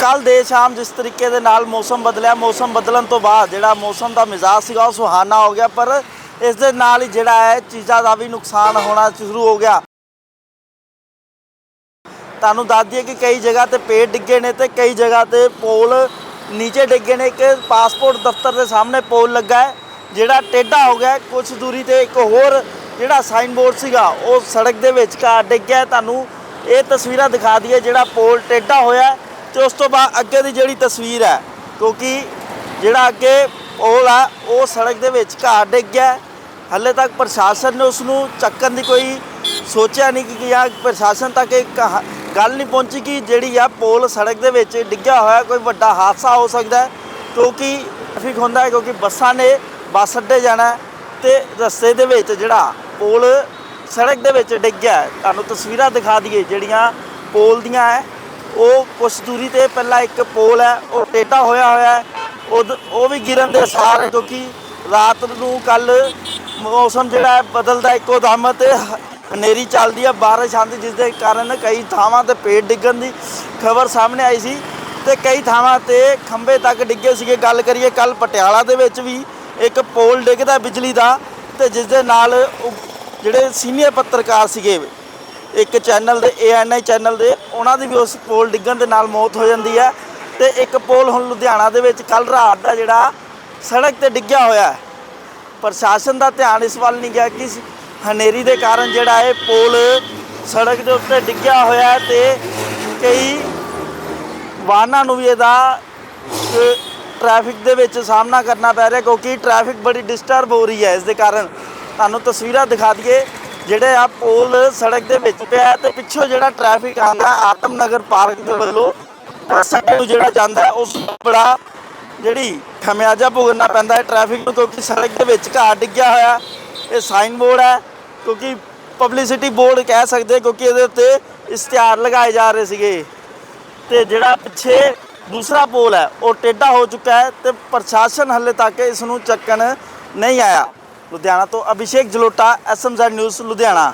ਕੱਲ ਦੇ ਸ਼ਾਮ ਜਿਸ ਤਰੀਕੇ ਦੇ ਨਾਲ ਮੌਸਮ ਬਦਲਿਆ, ਮੌਸਮ ਬਦਲਣ ਤੋਂ ਬਾਅਦ ਜਿਹੜਾ ਮੌਸਮ ਦਾ ਮਿਜ਼ਾਜ ਸੀਗਾ ਉਹ ਸੁਹਾਨਾ ਹੋ ਗਿਆ, ਪਰ ਇਸ ਦੇ ਨਾਲ ਹੀ ਜਿਹੜਾ ਹੈ ਚੀਜ਼ਾਂ ਦਾ ਵੀ ਨੁਕਸਾਨ ਹੋਣਾ ਸ਼ੁਰੂ ਹੋ ਗਿਆ। ਤੁਹਾਨੂੰ ਦੱਸ ਦਈਏ ਕਿ ਕਈ ਜਗ੍ਹਾ ਤੇ ਪੇੜ ਡਿੱਗੇ ਨੇ ਤੇ ਕਈ ਜਗ੍ਹਾ ਤੇ ਪੋਲ ਨੀਚੇ ਡਿੱਗੇ ਨੇ ਕਿ ਪਾਸਪੋਰਟ ਦਫ਼ਤਰ ਦੇ ਸਾਹਮਣੇ ਪੋਲ ਲੱਗਾ ਹੈ, ਜਿਹੜਾ ਟੇਢਾ ਹੋ ਗਿਆ ਕੁਝ ਦੂਰੀ ਤੇ ਇੱਕ ਹੋਰ ਜਿਹੜਾ ਸਾਈਨ ਬੋਰਡ ਸੀਗਾ, ਉਹ ਸੜਕ ਦੇ ਵਿੱਚ ਕਾ ਡਿੱਗ ਗਿਆ ਤੁਹਾਨੂੰ ਇਹ ਤਸਵੀਰਾਂ ਦਿਖਾ ਦਈਏ ਜਿਹੜਾ ਪੋਲ ਟੇਢਾ ਹੋਇਆ ਤੇ ਉਸ ਤੋਂ ਬਾਅਦ ਅੱਗੇ ਦੀ ਜਿਹੜੀ ਤਸਵੀਰ ਹੈ, ਕਿਉਂਕਿ ਜਿਹੜਾ ਅੱਗੇ ਪੋਲ ਆ, ਉਹ ਸੜਕ ਦੇ ਵਿੱਚ ਘਾ ਡਿੱਗ ਗਿਆ ਹੈ। ਹਾਲੇ ਤੱਕ ਪ੍ਰਸ਼ਾਸਨ ਨੇ ਉਸ ਨੂੰ ਚੱਕਣ ਦੀ ਕੋਈ ਸੋਚਿਆ ਨਹੀਂ ਕਿ ਜਾਂ ਪ੍ਰਸ਼ਾਸਨ ਤੱਕ ਇਹ ਕਹਾ- ਗੱਲ ਨਹੀਂ ਪਹੁੰਚੀ ਕਿ ਜਿਹੜੀ ਆ ਪੋਲ ਸੜਕ ਦੇ ਵਿੱਚ ਡਿੱਗਿਆ ਹੋਇਆ, ਕੋਈ ਵੱਡਾ ਹਾਦਸਾ ਹੋ ਸਕਦਾ ਹੈ ਕਿਉਂਕਿ ਟ੍ਰੈਫਿਕ ਹੁੰਦਾ ਹੈ, ਕਿਉਂਕਿ ਬੱਸਾਂ ਨੇ ਬੱਸ ਅੱਡੇ ਜਾਣਾ ਹੈ ਤੇ ਰਸਤੇ ਦੇ ਵਿੱਚ ਜਿਹੜਾ ਪੋਲ ਸੜਕ ਦੇ ਵਿੱਚ ਡਿੱਗਿਆ ਹੈ। ਤੁਹਾਨੂੰ ਤਸਵੀਰਾਂ ਦਿਖਾ ਦਈਏ, ਜਿਹੜੀਆਂ ਪੋਲ ਦੀਆਂ ਹੈ ਉਹ ਕੁਛ ਦੂਰੀ ਤੇ ਪਹਿਲਾਂ ਇੱਕ ਪੋਲ ਹੈ, ਉਹ ਟੇਟਾ ਹੋਇਆ ਹੋਇਆ ਹੈ। ਉਹ ਉਹ ਵੀ ਗਿਰਨ ਦੇ ਸਾਰ ਕਿਉਂਕਿ ਰਾਤ ਨੂੰ ਕੱਲ ਮੌਸਮ ਜਿਹੜਾ ਹੈ ਬਦਲਦਾ ਇੱਕੋ ਦਮ ਤੇ ਹਨੇਰੀ ਚੱਲਦੀ ਹੈ, ਬਾਰਿਸ਼ ਆਉਂਦੀ, ਜਿਸ ਦੇ ਕਾਰਨ ਕਈ ਥਾਵਾਂ ਤੇ ਪੇੜ ਡਿੱਗਣ ਦੀ ਖਬਰ ਸਾਹਮਣੇ ਆਈ ਸੀ ਤੇ ਕਈ ਥਾਵਾਂ ਤੇ ਖੰਭੇ ਤੱਕ ਡਿੱਗੇ ਸੀਗੇ। ਗੱਲ ਕਰੀਏ ਕੱਲ ਪਟਿਆਲਾ ਦੇ ਵਿੱਚ ਵੀ ਇੱਕ ਪੋਲ ਡਿੱਗਦਾ ਬਿਜਲੀ ਦਾ ਤੇ ਜਿਸ ਦੇ ਨਾਲ ਉਹ ਜਿਹੜੇ ਸੀਨੀਅਰ ਪੱਤਰਕਾਰ ਸੀਗੇ ਇੱਕ ਚੈਨਲ ਦੇ ਏਐਨਆਈ ਚੈਨਲ ਦੇ ਉਹਨਾਂ ਦੀ ਵੀ ਉਸ ਪੋਲ ਡਿੱਗਣ ਦੇ ਨਾਲ ਮੌਤ ਹੋ ਜਾਂਦੀ ਹੈ ਤੇ ਇੱਕ ਪੋਲ ਹੁਣ ਲੁਧਿਆਣਾ ਦੇ ਵਿੱਚ ਕੱਲ ਰਾਤ ਦਾ ਜਿਹੜਾ ਸੜਕ ਤੇ ਡਿੱਗਿਆ ਹੋਇਆ ਹੈ। ਪ੍ਰਸ਼ਾਸਨ ਦਾ ਧਿਆਨ ਇਸ ਵੱਲ ਨਹੀਂ ਗਿਆ ਕਿ ਹਨੇਰੀ ਦੇ ਕਾਰਨ ਜਿਹੜਾ ਇਹ ਪੋਲ ਸੜਕ ਦੇ ਉੱਤੇ ਡਿੱਗਿਆ ਹੋਇਆ ਹੈ ਤੇ ਕਈ ਵਾਹਨਾਂ ਨੂੰ ਵੀ ਇਹਦਾ ਅ, ਟ੍ਰੈਫਿਕ ਦੇ ਵਿੱਚ ਸਾਹਮਣਾ ਕਰਨਾ ਪੈ ਰਿਹਾ ਕਿਉਂਕਿ ਟ੍ਰੈਫਿਕ ਬੜੀ ਡਿਸਟਰਬ ਹੋ ਰਹੀ ਹੈ ਇਸ ਦੇ ਕਾਰਨ। ਤੁਹਾਨੂੰ ਤਸਵੀਰਾਂ ਦਿਖਾ ਦਈਏ। ਜਿਹੜੇ ਆ ਪੋਲ ਸੜਕ ਦੇ ਵਿੱਚ ਪਿਆ ਹੈ ਤੇ ਪਿੱਛੋਂ ਜਿਹੜਾ ਟ੍ਰੈਫਿਕ ਆਉਂਦਾ ਆਤਮ ਨਗਰ ਪਾਰਕ ਦੇ ਵੱਲੋਂ ਬੱਸ ਨੂੰ ਜਿਹੜਾ ਜਾਂਦਾ ਉਸ ਬੜਾ ਜਿਹੜੀ ਖਮਿਆਜਾ ਭੁਗਤਣਾ ਪੈਂਦਾ ਹੈ ਟ੍ਰੈਫਿਕ ਨੂੰ, ਕਿਉਂਕਿ ਸੜਕ ਦੇ ਵਿੱਚ ਘਾਹ ਡਿੱਗਿਆ ਹੋਇਆ ਇਹ ਸਾਈਨ ਬੋਰਡ ਹੈ, ਕਿਉਂਕਿ ਪਬਲਿਸਿਟੀ ਬੋਰਡ ਕਹਿ ਸਕਦੇ ਕਿਉਂਕਿ ਇਹਦੇ ਉੱਤੇ ਇਸ਼ਤਿਹਾਰ ਲਗਾਏ ਜਾ ਰਹੇ ਸੀਗੇ। ਤੇ ਜਿਹੜਾ ਪਿੱਛੇ ਦੂਸਰਾ ਪੋਲ ਹੈ, ਉਹ ਟੇਢਾ ਹੋ ਚੁੱਕਾ ਹੈ ਤੇ ਪ੍ਰਸ਼ਾਸਨ ਹੱਲੇ ਤੱਕ ਇਸ ਨੂੰ ਚੱਕਣ ਨਹੀਂ ਆਇਆ। ਲੁਧਿਆਣਾ ਤੋਂ ਅਭਿਸ਼ੇਕ ਜਲੋਟਾ ਐਸਐਮਜ਼ੈਡ ਨਿਊਜ਼ ਲੁਧਿਆਣਾ।